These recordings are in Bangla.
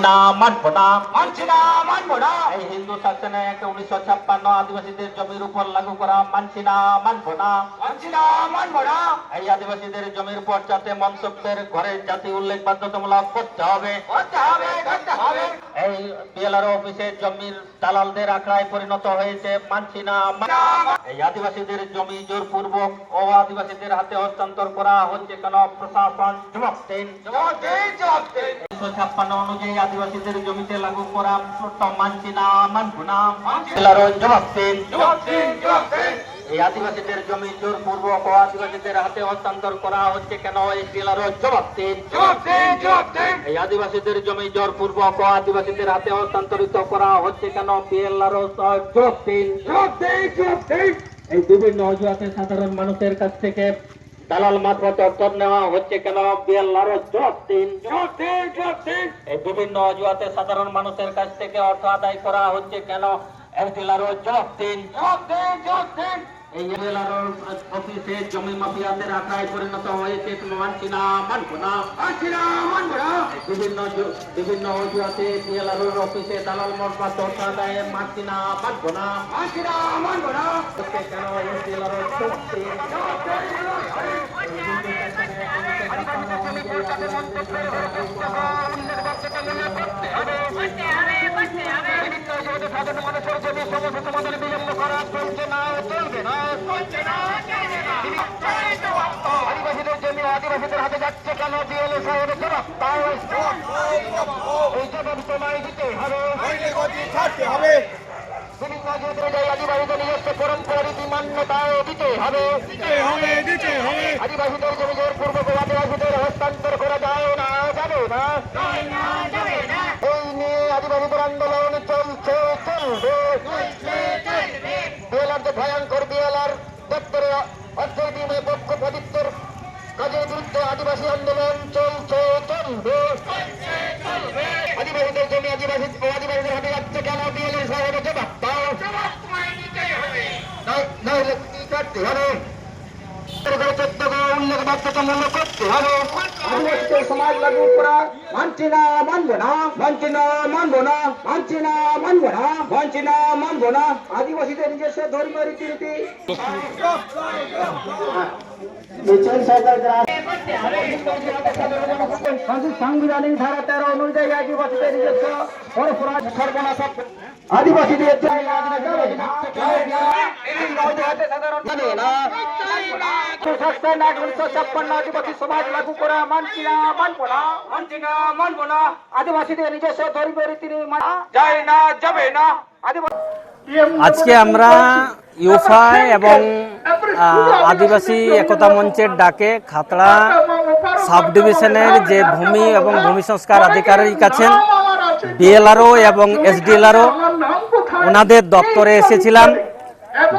না মানবো না মানছি না মানবো না এই হিন্দু শাসনে এক উনিশশো ছাপ্পান্ন আদিবাসীদের জমির উপর লাগু করা মানছি না মানবো না মানছি না মানবো না এই আদিবাসীদের জমির উপর যাতে মন্তব্যের ঘরে জাতি উল্লেখ বাধ্যতামূলক করতে হবে। করতে হবে করতে হবে। এই বিএলআর অফিসের জমির দালালদের আখড়ায় পরিণত হয়েছে মানছি না এই আদিবাসীদের জমি জোরপূর্বক ও আদিবাসীদের হাতে হস্তান্তর করা হচ্ছে কেন? প্রশাসন জবাব দিন জবাব দিন জবাব দিন উনিশশো ছাপ্পান্ন অনুযায়ী আদিবাসীদের জমিতে লাগু করা মানছি না মানব না। বিএলআর জবাব দিন। জবাব দিন জবাব দিন। এই আদিবাসীদের জমি জোরপূর্বক ও আদিবাসীদের হাতে হস্তান্তর করা হচ্ছে কেন? এই জবাব দিন। এই আদিবাসীদের জমি হাতে হস্তান্তরিত করা হচ্ছে কেন? পিএলআর জবাব দিন। জবাব দিন জবাব দিন। এই বিভিন্ন অজুহাতে সাধারণ মানুষের কাছ থেকে দালাল মারফত অর্থ নেওয়া হচ্ছে কেন? বিএলআর এই বিভিন্ন অজুহাতে সাধারণ মানুষের কাছ থেকে অর্থ আদায় করা হচ্ছে কেন? দিন এই অফিসে জমি মাফিয়াদের পরিণত হয়েছে মানছি না মানবো না। মানছি না মানবো না। বিভিন্ন বিভিন্ন অজুহাতে অফিসে দালাল আদায় মানছি না মানবো না। মানছি না মানবো না। কেন দিন জবাব দিন জবাব দিন সাধারণ মানুষের জন্য সমস্যা সমাধান বিলম্ব করা চলছে না চলবে না চলছে না আদিবাসীদের জমি আদিবাসীদের হাতে যাচ্ছে কেন বিএলও সাহেবের জবাব তাও এই জবাব তোমায় দিতে হবে। হবে বিভিন্ন ক্ষেত্রে যাই আদিবাসীদের নিজস্ব পরম্পরা রীতি মান্যতাও দিতে হবে দিতে হবে। দিতে হবে আদিবাসীদের জমিদের পূর্বক বিএলআর দপ্তরে অর্থের বিনিময়ে পক্ষপাতিত্বের কাজের বিরুদ্ধে আদিবাসী আন্দোলন চলছে চলবে। আদিবাসীদের জমি আদিবাসী আদিবাসীদের হাতে যাচ্ছে কেন? বিএলএ সাহেবের জবাব দাও নইলে কি করতে হবে? বাধ্যতামূলক করতে হবে। আদিবাসীদের সমাজ লাগু করা মানছি না মানবো না। মানছি না মানবো না। মানছি না মানবো না। মানছি না মানবো না। আদিবাসীদের নিজস্ব ধর্মীয় রীতিনীতি। সাংবিধানিক ধারা তেরো অনুযায়ী আদিবাসীদের নিজস্ব সর্বনাশ আদিবাসীদের আজকে আমরা ইউফাই এবং আদিবাসী একতা মঞ্চের ডাকে খাতড়া সাব ডিভিশনের যে ভূমি এবং ভূমি সংস্কার আধিকারিক আছেন ডিএলআরও এবং এসডিএলআরও ওনাদের দপ্তরে এসেছিলাম।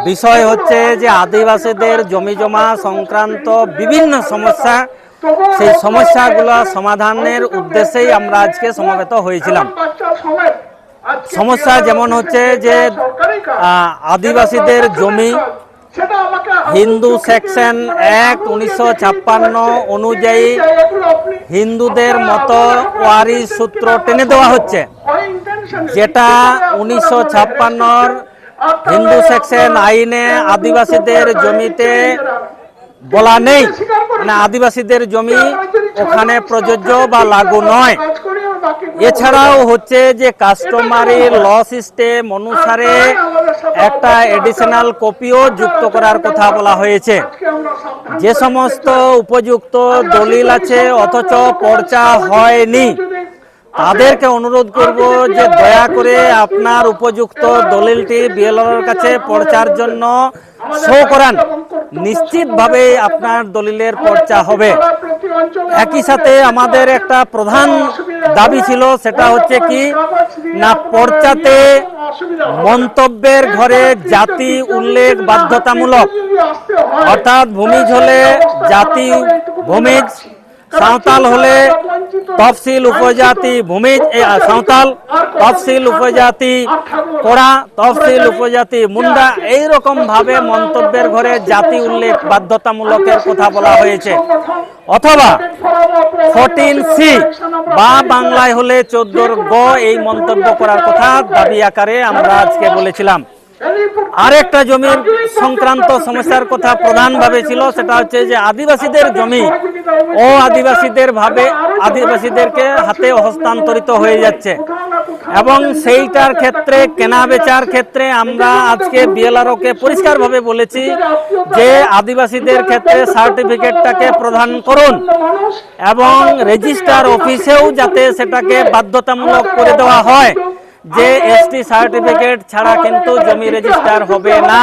বিষয় হচ্ছে যে আদিবাসীদের জমি জমা সংক্রান্ত বিভিন্ন সমস্যা সেই সমস্যাগুলো সমাধানের উদ্দেশ্যেই আমরা আজকে সমবেত হয়েছিলাম। সমস্যা যেমন হচ্ছে যে আদিবাসীদের জমি হিন্দু সেকশন এক উনিশশো ছাপ্পান্ন অনুযায়ী হিন্দুদের মতো ওয়ারি সূত্র টেনে দেওয়া হচ্ছে। যেটা উনিশশো ছাপ্পান্নর হিন্দু সেকশন আইনে আদিবাসীদের জমিতে বলা নেই। মানে আদিবাসীদের জমি ওখানে প্রযোজ্য বা লাগু নয়। এছাড়াও হচ্ছে যে কাস্টমারি ল সিস্টেম অনুসারে একটা এডিশনাল কপিও যুক্ত করার কথা বলা হয়েছে। যে সমস্ত উপযুক্ত দলিল আছে অথচ পর্চা হয়নি। তাদেরকে অনুরোধ করব যে দয়া করে আপনার উপযুক্ত দলিলটি বিএলওর কাছে পর্চার জন্য শো করান। নিশ্চিতভাবে আপনার দলিলের পর্চা হবে। একই সাথে আমাদের একটা প্রধান দাবি ছিল, সেটা হচ্ছে কি, না পর্চাতে মন্তব্যের ঘরে জাতি উল্লেখ বাধ্যতামূলক, অর্থাৎ ভূমিজ হলে জাতি ভূমিজ, সাঁওতাল হলে তফসিল উপজাতি ভূমিজ সাঁওতাল, তফসিল উপজাতি কোড়া তফসিল উপজাতি মুন্ডা এই রকম ভাবে মন্তব্যের ঘরে জাতি উল্লেখ বাধ্যতামূলকের কথা বলা হয়েছে। অথবা ফোরটিন সি বা বাংলায় হলে চোদ্দোর গ এই মন্তব্য করার কথা দাবি আকারে আমরা আজকে বলেছিলাম। আরেকটা জমির সংক্রান্ত সমস্যার কথা প্রধানভাবে ছিল, সেটা হচ্ছে যে আদিবাসীদের জমি ও আদিবাসীদের ভাবে আদিবাসীদেরকে হাতে হস্তান্তরিত হয়ে যাচ্ছে। এবং সেইটার ক্ষেত্রে, কেনা বেচার ক্ষেত্রে আমরা আজকে বিএলআরওকে পরিষ্কারভাবে বলেছি যে আদিবাসীদের ক্ষেত্রে সার্টিফিকেটটাকে প্রদান করুন এবং রেজিস্ট্রার অফিসেও যাতে সেটাকে বাধ্যতামূলক করে দেওয়া হয়। যে এসটি সার্টিফিকেট ছাড়া কিন্তু জমি রেজিস্টার হবে না।